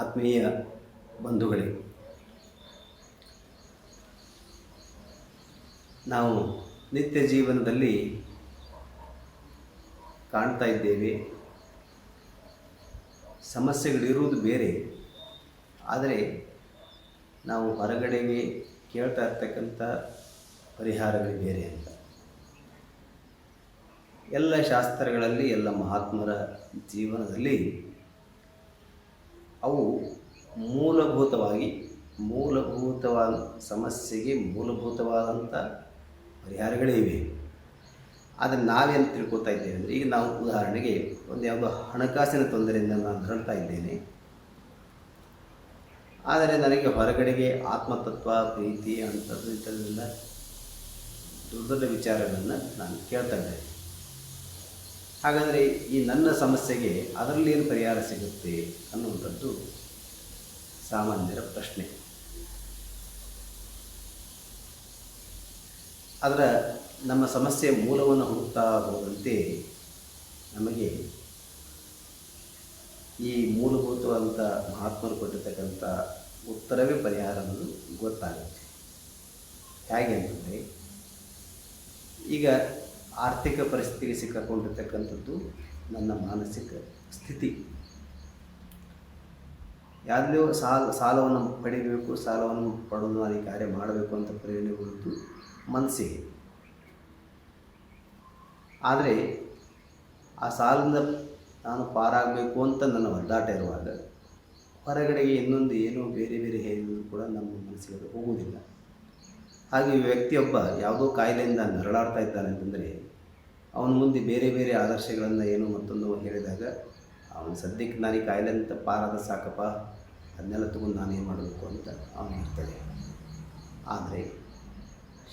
ಆತ್ಮೀಯ ಬಂಧುಗಳೇ, ನಾವು ನಿತ್ಯ ಜೀವನದಲ್ಲಿ ಕಾಣ್ತಾ ಇದ್ದೇವೆ. ಸಮಸ್ಯೆಗಳಿರುವುದು ಬೇರೆ, ಆದರೆ ನಾವು ಹೊರಗಡೆಗೆ ಕೇಳ್ತಾ ಇರ್ತಕ್ಕಂಥ ಪರಿಹಾರಗಳು ಬೇರೆ ಅಂತ. ಎಲ್ಲ ಶಾಸ್ತ್ರಗಳಲ್ಲಿ, ಎಲ್ಲ ಮಹಾತ್ಮರ ಜೀವನದಲ್ಲಿ ಅವು ಮೂಲಭೂತವಾಗಿ, ಮೂಲಭೂತವಾದ ಸಮಸ್ಯೆಗೆ ಮೂಲಭೂತವಾದಂಥ ಪರಿಹಾರಗಳೇ ಇವೆ. ಆದರೆ ನಾವೇನು ತಿಳ್ಕೊತಾ ಇದ್ದೇವೆ ಅಂದರೆ, ಈಗ ನಾವು ಉದಾಹರಣೆಗೆ ಒಂದು ಯಾವುದೋ ಹಣಕಾಸಿನ ತೊಂದರೆಯಿಂದ ನಾನು ಹೊರಡ್ತಾ ಇದ್ದೇನೆ. ಆದರೆ ನನಗೆ ಹೊರಗಡೆಗೆ ಆತ್ಮತತ್ವ, ಪ್ರೀತಿ ಅಂಥದ್ದು ಇಂಥದ್ದೆಲ್ಲ ದೊಡ್ಡ ದೊಡ್ಡ ವಿಚಾರಗಳನ್ನು ನಾನು ಕೇಳ್ತಾ ಇದ್ದೇನೆ. ಹಾಗಾದರೆ ಈ ನನ್ನ ಸಮಸ್ಯೆಗೆ ಅದರಲ್ಲಿ ಏನು ಪರಿಹಾರ ಸಿಗುತ್ತೆ ಅನ್ನುವಂಥದ್ದು ಸಾಮಾನ್ಯರ ಪ್ರಶ್ನೆ. ಅದರ ನಮ್ಮ ಸಮಸ್ಯೆ ಮೂಲವನ್ನು ಹುಡುಕ್ತಾ ಹೋದಂತೆ ನಮಗೆ ಈ ಮೂಲಭೂತವಾದಂಥ ಮಹಾತ್ಮರು ಕೊಟ್ಟಿರ್ತಕ್ಕಂಥ ಉತ್ತರವೇ ಪರಿಹಾರ ಅನ್ನೋದು ಗೊತ್ತಾಗುತ್ತೆ. ಹೇಗೆ ಅಂತಂದರೆ ಈಗ ಆರ್ಥಿಕ ಪರಿಸ್ಥಿತಿಗೆ ಸಿಕ್ಕಾಕೊಂಡಿರ್ತಕ್ಕಂಥದ್ದು ನನ್ನ ಮಾನಸಿಕ ಸ್ಥಿತಿ. ಯಾವುದೇ ಸಾಲ, ಸಾಲವನ್ನು ಪಡಿಬೇಕು, ಸಾಲವನ್ನು ಪಡೆದು ನಾನು ಕಾರ್ಯ ಮಾಡಬೇಕು ಅಂತ ಪ್ರೇರಣೆ ಹೊರತು ಮನಸ್ಸಿಗೆ. ಆದರೆ ಆ ಸಾಲದಿಂದ ನಾನು ಪಾರಾಗಬೇಕು ಅಂತ ನನ್ನ ಒದ್ದಾಟ ಇರುವಾಗ ಹೊರಗಡೆಗೆ ಇನ್ನೊಂದು ಏನೋ ಬೇರೆ ಬೇರೆ ಹೇಳಿದ್ರು ಕೂಡ ನಮ್ಮ ಮನಸ್ಸಿಗೆ ಹೋಗುವುದಿಲ್ಲ. ಹಾಗೆ ವ್ಯಕ್ತಿಯೊಬ್ಬ ಯಾವುದೋ ಕಾಯಿಲೆಯಿಂದ ನರಳಾಡ್ತಾ ಇದ್ದಾನೆ ಅಂತಂದರೆ ಅವನ ಮುಂದೆ ಬೇರೆ ಬೇರೆ ಆದರ್ಶಗಳನ್ನು ಏನು ಮತ್ತೊಂದು ಹೇಳಿದಾಗ, ಅವನು ಸದ್ಯಕ್ಕೆ ನಾನು ಈ ಕಾಯಿಲೆ ಅಂತ ಪಾರಾದ ಸಾಕಪ್ಪ, ಅದನ್ನೆಲ್ಲ ತಗೊಂಡು ನಾನು ಏನು ಮಾಡಬೇಕು ಅಂತ ಅವನು ಹೇಳ್ತಾನೆ. ಆದರೆ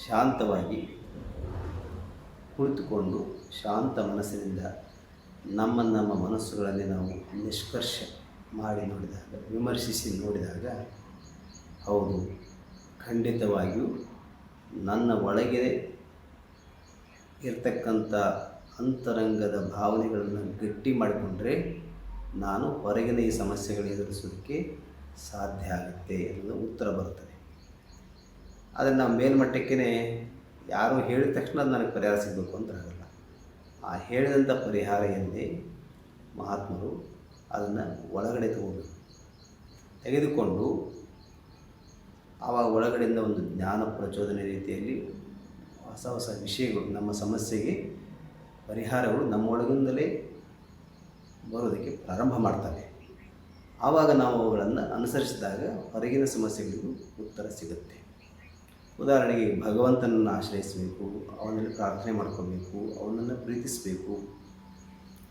ಶಾಂತವಾಗಿ ಕುಳಿತುಕೊಂಡು ಶಾಂತ ಮನಸ್ಸಿನಿಂದ ನಮ್ಮ ನಮ್ಮ ಮನಸ್ಸುಗಳಲ್ಲಿ ನಾವು ನಿಷ್ಕರ್ಷ ಮಾಡಿ ನೋಡಿದಾಗ, ವಿಮರ್ಶಿಸಿ ನೋಡಿದಾಗ, ಹೌದು, ಖಂಡಿತವಾಗಿಯೂ ನನ್ನ ಒಳಗೆ ಇರ್ತಕ್ಕಂಥ ಅಂತರಂಗದ ಭಾವನೆಗಳನ್ನು ಗಟ್ಟಿ ಮಾಡಿಕೊಂಡ್ರೆ ನಾನು ಹೊರಗಿನ ಈ ಸಮಸ್ಯೆಗಳು ಎದುರಿಸೋದಕ್ಕೆ ಸಾಧ್ಯ ಆಗುತ್ತೆ ಅನ್ನೋದು ಉತ್ತರ ಬರುತ್ತದೆ. ಆದರೆ ನಾವು ಮೇಲ್ಮಟ್ಟಕ್ಕೇ ಯಾರು ಹೇಳಿದ ತಕ್ಷಣ ಅದು ನನಗೆ ಪರಿಹಾರ ಸಿಗಬೇಕು ಅಂತ ಆಗಲ್ಲ. ಆ ಹೇಳಿದಂಥ ಪರಿಹಾರ ಎಂದೇ ಮಹಾತ್ಮರು ಅದನ್ನು ಒಳಗಡೆ ತಗೋಬೇಕು ತೆಗೆದುಕೊಂಡು ಆವಾಗ ಒಳಗಡೆಯಿಂದ ಒಂದು ಜ್ಞಾನ ಪ್ರಚೋದನೆ ರೀತಿಯಲ್ಲಿ ಹೊಸ ಹೊಸ ವಿಷಯಗಳು, ನಮ್ಮ ಸಮಸ್ಯೆಗೆ ಪರಿಹಾರಗಳು ನಮ್ಮ ಒಳಗಿಂದಲೇ ಬರೋದಕ್ಕೆ ಪ್ರಾರಂಭ ಮಾಡ್ತವೆ. ಆವಾಗ ನಾವು ಅವುಗಳನ್ನು ಅನುಸರಿಸಿದಾಗ ಹೊರಗಿನ ಸಮಸ್ಯೆಗಳಿಗೂ ಉತ್ತರ ಸಿಗುತ್ತೆ. ಉದಾಹರಣೆಗೆ ಭಗವಂತನನ್ನು ಆಶ್ರಯಿಸಬೇಕು, ಅವನಲ್ಲಿ ಪ್ರಾರ್ಥನೆ ಮಾಡ್ಕೋಬೇಕು, ಅವನನ್ನು ಪ್ರೀತಿಸಬೇಕು,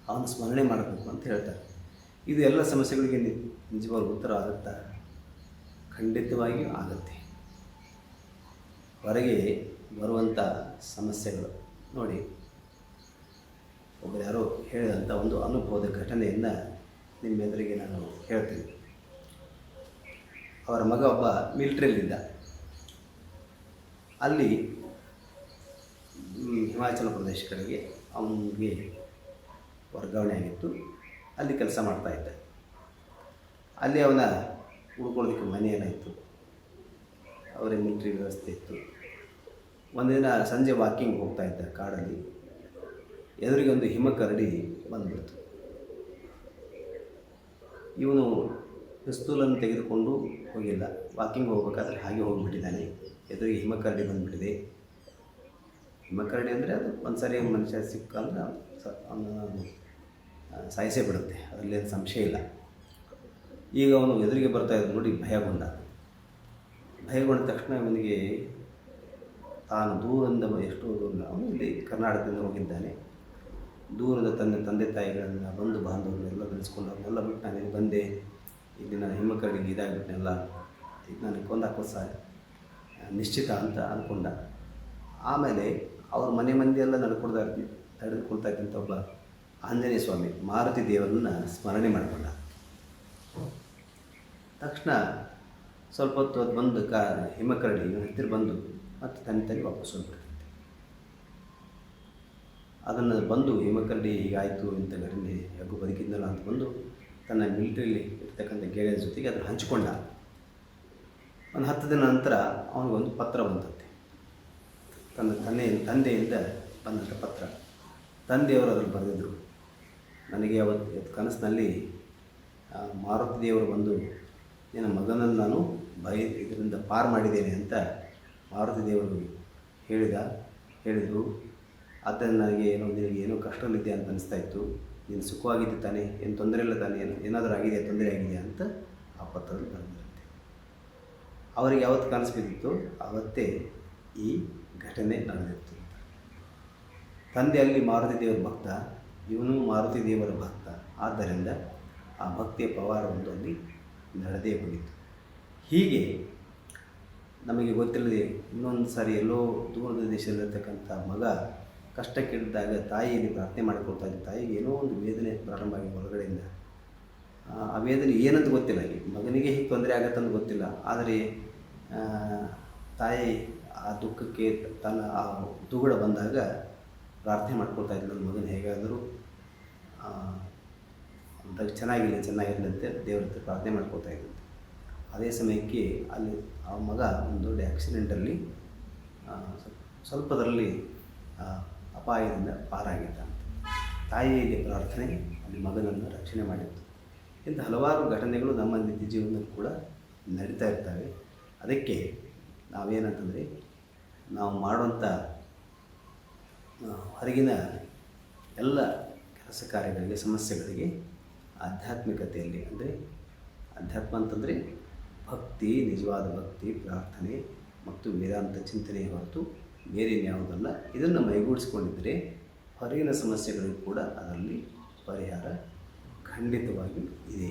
ಅವನ ಸ್ಮರಣೆ ಮಾಡಬೇಕು ಅಂತ ಹೇಳ್ತಾರೆ. ಇದು ಎಲ್ಲ ಸಮಸ್ಯೆಗಳಿಗೆ ನಿಜವಾಗಿ ಉತ್ತರ ಆಗುತ್ತಾ ಖಂಡಿತವಾಗಿಯೂ ಆಗುತ್ತೆ. ಹೊರಗೆ ಬರುವಂಥ ಸಮಸ್ಯೆಗಳು. ನೋಡಿ ಒಬ್ಬರು ಯಾರೋ ಹೇಳಿದಂಥ ಒಂದು ಅನುಭವದ ಘಟನೆಯನ್ನು ನಿಮ್ಮೆದುರಿಗೆ ನಾನು ಹೇಳ್ತೀನಿ. ಅವರ ಮಗ ಒಬ್ಬ ಮಿಲ್ಟ್ರಿಯಲ್ಲಿದ್ದ. ಅಲ್ಲಿ ಹಿಮಾಚಲ ಪ್ರದೇಶ ಕಡೆಗೆ ಅವನಿಗೆ ವರ್ಗಾವಣೆ ಆಗಿತ್ತು. ಅಲ್ಲಿ ಕೆಲಸ ಮಾಡ್ತಾಯಿದ್ದ ಅಲ್ಲಿ ಅವನ ಉಳ್ಕೊಳ್ಳೋದಕ್ಕೆ ಮನೆ ಏನಾಯಿತು ಅವರಿಗೆ ಮಿಲಿಟ್ರಿ ವ್ಯವಸ್ಥೆ ಇತ್ತು. ಒಂದಿನ ಸಂಜೆ ವಾಕಿಂಗ್ ಹೋಗ್ತಾ ಇದ್ದೆ ಕಾಡಲ್ಲಿ. ಎದುರಿಗೆ ಒಂದು ಹಿಮಕರಡಿ ಬಂದ್ಬಿಡ್ತು. ಇವನು ಪಿಸ್ತೂಲನ್ನು ತೆಗೆದುಕೊಂಡು ಹೋಗಿಲ್ಲ. ವಾಕಿಂಗ್ ಹೋಗ್ಬೇಕಾದ್ರೆ ಹಾಗೆ ಹೋಗಿಬಿಟ್ಟಿದ್ದಾನೆ. ಎದುರಿಗೆ ಹಿಮಕರಡಿ ಬಂದುಬಿಟ್ಟಿದೆ. ಹಿಮಕರಡಿ ಅಂದರೆ ಅದು ಒಂದು ಮನುಷ್ಯ ಸಿಕ್ಕಂದ್ರೆ ಸಾಯಿಸೇ ಬಿಡುತ್ತೆ. ಅದರಲ್ಲಿ ಏನು ಸಂಶಯ ಇಲ್ಲ. ಈಗ ಅವನು ಎದುರಿಗೆ ಬರ್ತಾ ಇದ್ದು ನೋಡಿ ಭಯಗೊಂಡ. ಭಯಗೊಂಡ ತಕ್ಷಣ ಅವನಿಗೆ ತಾನು ದೂರದಿಂದ ಎಷ್ಟೋ ದೂರ ಅವನು ಇಲ್ಲಿ ಕರ್ನಾಟಕದಿಂದ ಹೋಗಿದ್ದಾನೆ. ದೂರದ ತನ್ನ ತಂದೆ ತಾಯಿಗಳನ್ನ ಬಂಧು ಬಾಂಧವರನ್ನೆಲ್ಲ ಬೆಳೆಸ್ಕೊಂಡು ಅವನ್ನೆಲ್ಲ ಬಿಟ್ಟು ನಾನು ಇಲ್ಲಿ ಬಂದೆ. ಇಲ್ಲಿ ನಾನು ಹಿಮಕರಡಿಗೆ ಇದಾಗ್ಬಿಟ್ಟನೆಲ್ಲ ಈಗ ನನಗೆ ಕೊಂದಾಕೋ ಸಹ ನಿಶ್ಚಿತ ಅಂತ ಅಂದ್ಕೊಂಡ ಆಮೇಲೆ ಅವ್ರ ಮನೆ ಮಂದಿಯೆಲ್ಲ ನಡ್ಕೊಡ್ತಾ ನಡೆದುಕೊಳ್ತಾ ಇದ್ದಂಥ ಒಬ್ಬ ಆಂಜನೇಯ ಸ್ವಾಮಿ, ಮಾರುತಿ ದೇವರನ್ನ ಸ್ಮರಣೆ ಮಾಡಿಕೊಂಡ. ತಕ್ಷಣ ಸ್ವಲ್ಪ ಹೊತ್ತು ಅದು ಬಂದು ಕಾ ಹಿಮಕರಡಿ ಹತ್ತಿರ ಬಂದು ಮತ್ತೆ ತನ್ನ ತಲೆ ವಾಪಸ್ ಹೋಗ್ಬಿಡ್ತೈತೆ ಅದನ್ನು ಬಂದು ಹೇಮಕಂಡಿ ಹೀಗಾಯಿತು ಇಂಥ ಘಟನೆ ಯಾಕೋ ಬದುಕಿದ್ನಲ್ಲ ಅಂತ ಬಂದು ತನ್ನ ಮಿಲಿಟರಿಲಿ ಇರ್ತಕ್ಕಂಥ ಗೆಳೆಯ ಜೊತೆಗೆ ಅದನ್ನು ಹಂಚಿಕೊಂಡ. ಒಂದು ಹತ್ತು ದಿನ ನಂತರ ಅವನಿಗೊಂದು ಪತ್ರ ಬಂತಂತೆ. ತನ್ನ ತಂದೆ ತಂದೆಯಿಂದ ಬಂದಂಥ ಪತ್ರ. ತಂದೆಯವರು ಅದರಲ್ಲಿ ಬರೆದಿದ್ದರು ನನಗೆ ಅವತ್ತು ಕನಸಿನಲ್ಲಿ ಮಾರುತಿ ದೇವರು ಬಂದು ನಿನ್ನ ಮಗನನ್ನು ನಾನು ಭಯ ಇದರಿಂದ ಪಾರು ಮಾಡಿದ್ದೇನೆ ಅಂತ ಮಾರುತಿ ದೇವರು ಹೇಳಿದ, ಹೇಳಿದರು, ಆದ್ದರಿಂದ ನನಗೆ ಏನೋ, ನಿನಗೆ ಏನೋ ಕಷ್ಟದಲ್ಲಿದೆ ಅಂತ ಅನಿಸ್ತಾ ಇತ್ತು ನೀನು ಸುಖವಾಗಿದ್ದೆ ತಾನೇ, ಏನು ತೊಂದರೆ ಇಲ್ಲ ತಾನೇ, ಏನು, ಏನಾದರೂ ಆಗಿದೆಯಾ, ತೊಂದರೆ ಆಗಿದೆಯಾ ಅಂತ ಆ ಪತ್ರದಲ್ಲಿ ಬರೆದಿರುತ್ತೆ. ಅವರಿಗೆ ಯಾವತ್ತು ಕಾಣಿಸ್ಬೇಕಿತ್ತು? ಅವತ್ತೇ ಈ ಘಟನೆ ನಡೆದಿತ್ತು. ತಂದೆ ಅಲ್ಲಿ ಮಾರುತಿ ದೇವರ ಭಕ್ತ, ಇವನು ಮಾರುತಿ ದೇವರ ಭಕ್ತ. ಆದ್ದರಿಂದ ಆ ಭಕ್ತಿಯ ಪವಾರ ಒಂದು ಅಲ್ಲಿ ನಡೆದೇ ಹೋಗಿತ್ತು. ಹೀಗೆ ನಮಗೆ ಗೊತ್ತಿಲ್ಲದೆ ಇನ್ನೊಂದು ಸಾರಿ ಎಲ್ಲೋ ದೂರದ ದೇಶದಲ್ಲಿರ್ತಕ್ಕಂಥ ಮಗ ಕಷ್ಟಕ್ಕಿಡಿದಾಗ ತಾಯಿಯಲ್ಲಿ ಪ್ರಾರ್ಥನೆ ಮಾಡಿಕೊಳ್ತಾ ಇದ್ದ ತಾಯಿಗೆ ಏನೋ ಒಂದು ವೇದನೆ ಪ್ರಾರಂಭ ಆಗಿ ಹೊರಗಡೆಯಿಂದ ಆ, ವೇದನೆ ಏನಂತ ಗೊತ್ತಿಲ್ಲ ಮಗನಿಗೆ ಹೀಗೆ ತೊಂದರೆ ಆಗತ್ತಂತ ಗೊತ್ತಿಲ್ಲ. ಆದರೆ ತಾಯಿ ಆ ದುಃಖಕ್ಕೆ ತನ್ನ ಆ ದುಗುಡ ಬಂದಾಗ ಪ್ರಾರ್ಥನೆ ಮಾಡ್ಕೊಳ್ತಾ ಇದ್ದ ನನ್ನ ಮಗನ ಹೇಗಾದರೂ ಚೆನ್ನಾಗಿಲ್ಲ ಚೆನ್ನಾಗಿರಲಿ ಅಂತ ದೇವ್ರ ಹತ್ರ ಪ್ರಾರ್ಥನೆ ಮಾಡ್ಕೊಳ್ತಾ ಇದ್ದಂತೆ ಅದೇ ಸಮಯಕ್ಕೆ ಅಲ್ಲಿ ಆ ಮಗ ಒಂದು ದೊಡ್ಡ ಆಕ್ಸಿಡೆಂಟಲ್ಲಿ ಆ, ಸ್ವಲ್ಪ- ಸ್ವಲ್ಪದರಲ್ಲಿ ಅಪಾಯದಿಂದ ಪಾರಾಗಿದ್ದ ತಾಯಿಯಲ್ಲಿ ಪ್ರಾರ್ಥನೆ ಅಲ್ಲಿ ಮಗನನ್ನು ರಕ್ಷಣೆ ಮಾಡಿತ್ತು. ಇಂಥ ಹಲವಾರು ಘಟನೆಗಳು ನಮ್ಮ ನಿತ್ಯ ಜೀವನದಲ್ಲಿ ಕೂಡ ನಡೀತಾ ಇರ್ತವೆ. ಅದಕ್ಕೆ ನಾವೇನಂತಂದರೆ ನಾವು ಮಾಡುವಂಥ ಹೊರಗಿನ ಎಲ್ಲ ಕೆಲಸ ಕಾರ್ಯಗಳಿಗೆ ಸಮಸ್ಯೆಗಳಿಗೆ ಆಧ್ಯಾತ್ಮಿಕತೆಯಲ್ಲಿ ಅಂದರೆ ಅಧ್ಯಾತ್ಮ ಅಂತಂದರೆ ಭಕ್ತಿ, ನಿಜವಾದ ಭಕ್ತಿ, ಪ್ರಾರ್ಥನೆ ಮತ್ತು ವೇದಾಂತ ಚಿಂತನೆ ಹೊರತು ಬೇರೆ ಯಾವುದಲ್ಲ ಇದನ್ನು ಮೈಗೂಡಿಸಿಕೊಂಡಿದ್ದರೆ ಹೊರಗಿನ ಸಮಸ್ಯೆಗಳು ಕೂಡ ಅದರಲ್ಲಿ ಪರಿಹಾರ ಖಂಡಿತವಾಗಿ ಇದೆ.